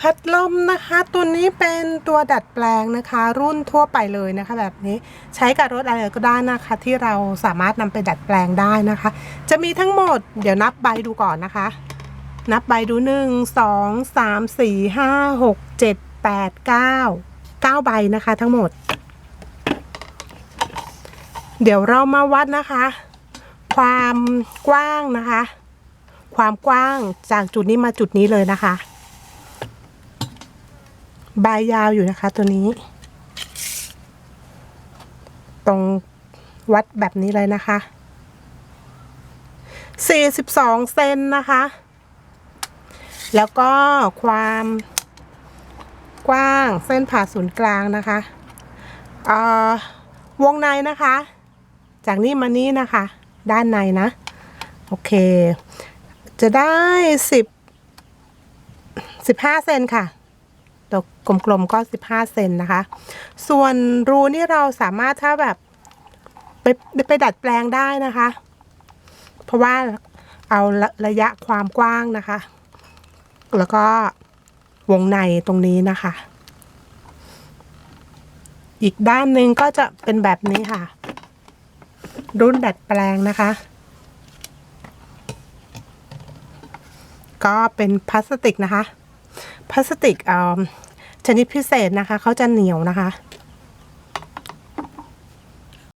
พัดลมนะคะ ตัวนี้เป็นตัวดัดแปลงนะคะ รุ่นทั่วไปเลยนะคะ แบบนี้ใช้กับรถอะไรก็ได้นะคะ ที่เราสามารถนำไปดัดแปลงได้นะคะ จะมีทั้งหมดเดี๋ยวนับใบดูก่อนนะคะ นับใบดูหนึ่งสองสามสี่ห้าหกเจ็ดแปดเก้าเก้าใบนะคะทั้งหมด เดี๋ยวเรามาวัดนะคะ ความกว้างนะคะ ความกว้างจากจุดนี้มาจุดนี้เลยนะคะ ใบยาวอยู่นะคะ ตัวนี้ ตรงวัดแบบนี้เลยนะคะ 42 เซนนะคะ แล้วก็ความกว้างเส้นผ่าศูนย์กลางนะคะเอ่อวงในนะคะ จากนี่มานี่นะคะ ด้านในนะ โอเค จะได้สิบสิบห้าเซนค่ะ ตัวกลมๆก็สิบห้าเซนนะคะ ส่วนรูนี่เราสามารถถ้าแบบไปไปดัดแปลงได้นะคะ เพราะว่าเอาระระยะความกว้างนะคะ แล้วก็วงในตรงนี้นะคะ อีกด้านหนึ่งก็จะเป็นแบบนี้ค่ะ รุ่นดัดแปลงนะคะ ก็เป็นพลาสติกนะคะ พลาสติกอ่อชนิดพิเศษนะคะเขาจะเหนียวนะคะ